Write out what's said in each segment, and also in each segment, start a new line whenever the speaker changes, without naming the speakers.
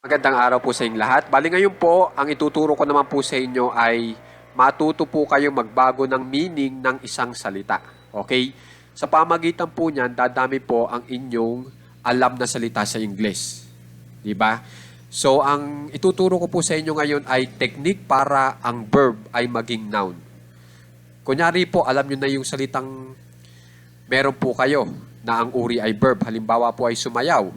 Magandang araw po sa inyong lahat. Bali ngayon po, ang ituturo ko naman po sa inyo ay matuto po kayo magbago ng meaning ng isang salita. Okay? Sa pamagitan po niyan, dadami po ang inyong alam na salita sa Ingles. Di ba? So, ang ituturo ko po sa inyo ngayon ay technique para ang verb ay maging noun. Kunyari po, alam nyo na yung salitang meron po kayo na ang uri ay verb. Halimbawa po ay sumayaw.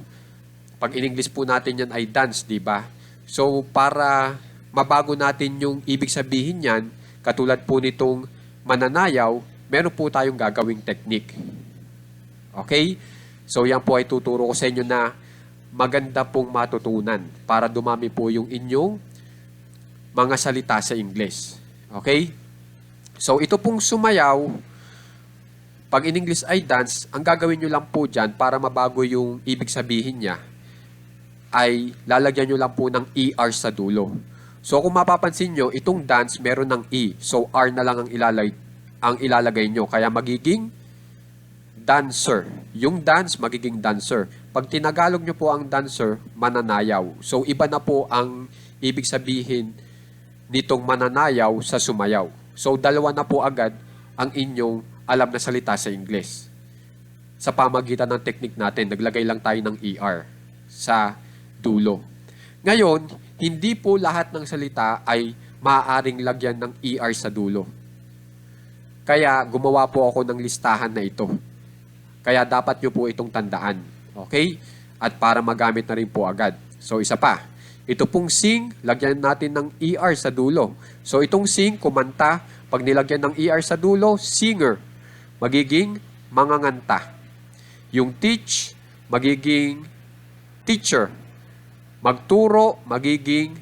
Pag in English po natin yan ay dance, di ba? So, para mabago natin yung ibig sabihin yan, katulad po nitong mananayaw, meron po tayong gagawing technique. Okay? So, yan po ay tuturo ko sa inyo na maganda pong matutunan para dumami po yung inyong mga salita sa English. Okay? So, ito pong sumayaw, pag in English ay dance, ang gagawin nyo lang po dyan para mabago yung ibig sabihin niya, ay lalagyan nyo lang po ng ER sa dulo. So kung mapapansin nyo, itong dance meron ng E. So R na lang ang ilalagay, ang ilalagay nyo. Kaya magiging dancer. Yung dance, magiging dancer. Pag tinagalog nyo po ang dancer, mananayaw. So iba na po ang ibig sabihin nitong mananayaw sa sumayaw. So dalawa na po agad ang inyong alam na salita sa Ingles. Sa pamagitan ng technique natin, naglagay lang tayo ng ER sa dulo. Ngayon, hindi po lahat ng salita ay maaaring lagyan ng ER sa dulo. Kaya gumawa po ako ng listahan na ito. Kaya dapat nyo po itong tandaan. Okay? At para magamit na rin po agad. So isa pa. Ito pong sing, lagyan natin ng ER sa dulo. So itong sing, kumanta, pag nilagyan ng ER sa dulo, singer. Magiging manganganta. Yung teach, magiging teacher. Magturo, magiging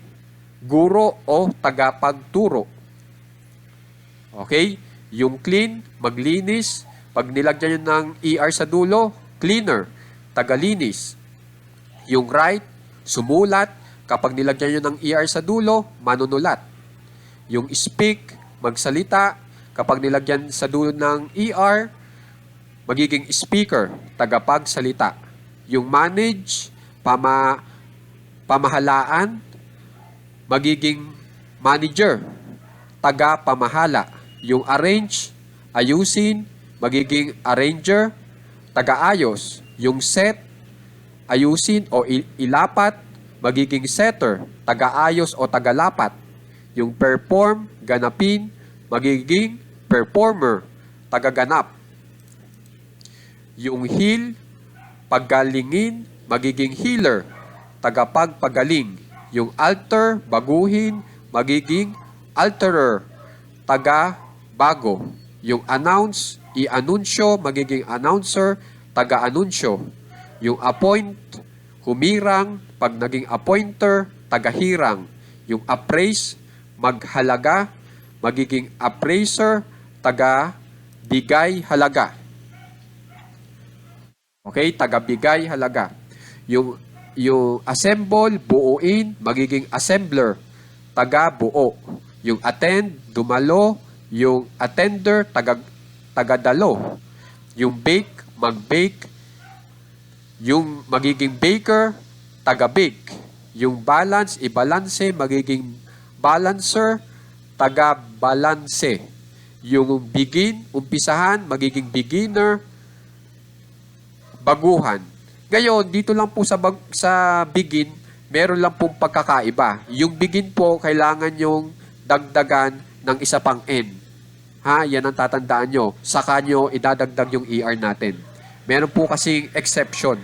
guro o tagapagturo. Okay? Yung clean, maglinis. Pag nilagyan nyo ng ER sa dulo, cleaner, tagalinis. Yung write, sumulat. Kapag nilagyan nyo ng ER sa dulo, manunulat. Yung speak, magsalita. Kapag nilagyan sa dulo ng ER, magiging speaker, tagapagsalita. Yung manage, pama, pamahalaan, magiging manager, taga-pamahala. Yung arrange, ayusin, magiging arranger, taga-ayos. Yung set, ayusin o il- ilapat, magiging setter, taga-ayos o taga-lapat. Yung perform, ganapin, magiging performer, taga-ganap. Yung heal, paggalingin, magiging healer, tagapagpagaling. Yung alter, baguhin, magiging alterer, taga-bago. Yung announce, i-anunsyo, magiging announcer, taga-anunsyo. Yung appoint, humirang, pag naging appointer, taga-hirang. Yung appraise, maghalaga, magiging appraiser, taga-bigay halaga. Okay, taga-bigay halaga. Yung yung assemble, buuin, magiging assembler, taga-buo. Yung attend, dumalo, yung attender, taga taga-dalo. Yung bake, mag-bake. Yung magiging baker, taga-bake. Yung balance, i-balance, magiging balancer, taga-balanse. Yung begin, umpisahan, magiging beginner, baguhan. Ngayon, dito lang po sa, bag, sa begin, meron lang pong pagkakaiba. Yung begin po, kailangan yung dagdagan ng isa pang N. Ha? Yan ang tatandaan nyo. Saka nyo idadagdag yung ER natin. Meron po kasing exception.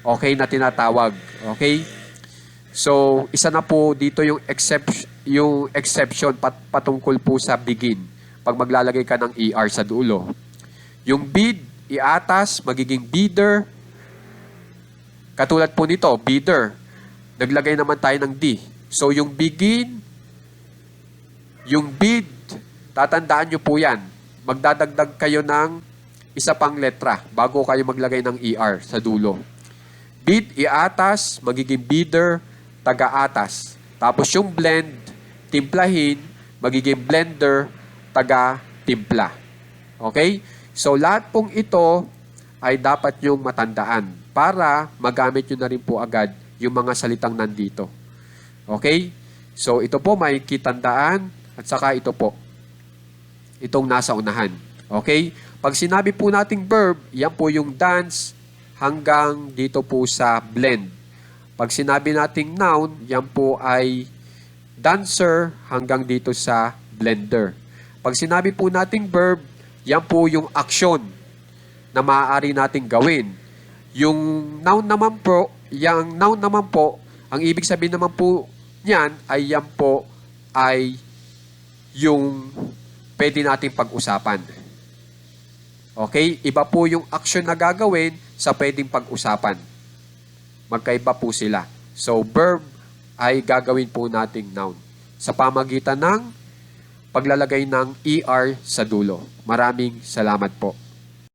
Okay, na tinatawag. Okay? So, isa na po dito yung exception, yung exception pat, patungkol po sa begin. Pag maglalagay ka ng ER sa dulo. Yung bid, iatas, magiging bidder. Katulad po nito, bidder. Naglagay naman tayo ng D. So, yung begin, yung bid, tatandaan nyo po yan. Magdadagdag kayo ng isa pang letra bago kayo maglagay ng ER sa dulo. Bid, iatas, magiging bidder, taga-atas. Tapos yung blend, timplahin, magiging blender, taga-timpla. Okay? So lahat pong ito ay dapat nyong matandaan para magamit nyo na rin po agad yung mga salitang nandito. Okay? So, ito po may kitandaan at saka ito po. Itong nasa unahan. Okay? Pag sinabi po nating verb, yan po yung dance hanggang dito po sa blend. Pag sinabi nating noun, yan po ay dancer hanggang dito sa blender. Pag sinabi po nating verb, yan po yung action na maaari nating gawin. Yung noun naman po, yung noun naman po, ang ibig sabihin naman po niyan ay yan po ay yung pwede nating pag-usapan. Okay? Iba po yung action na gagawin sa pwedeng pag-usapan. Magkaiba po sila. So, verb ay gagawin po nating noun sa pamagitan ng paglalagay ng ER sa dulo. Maraming salamat po.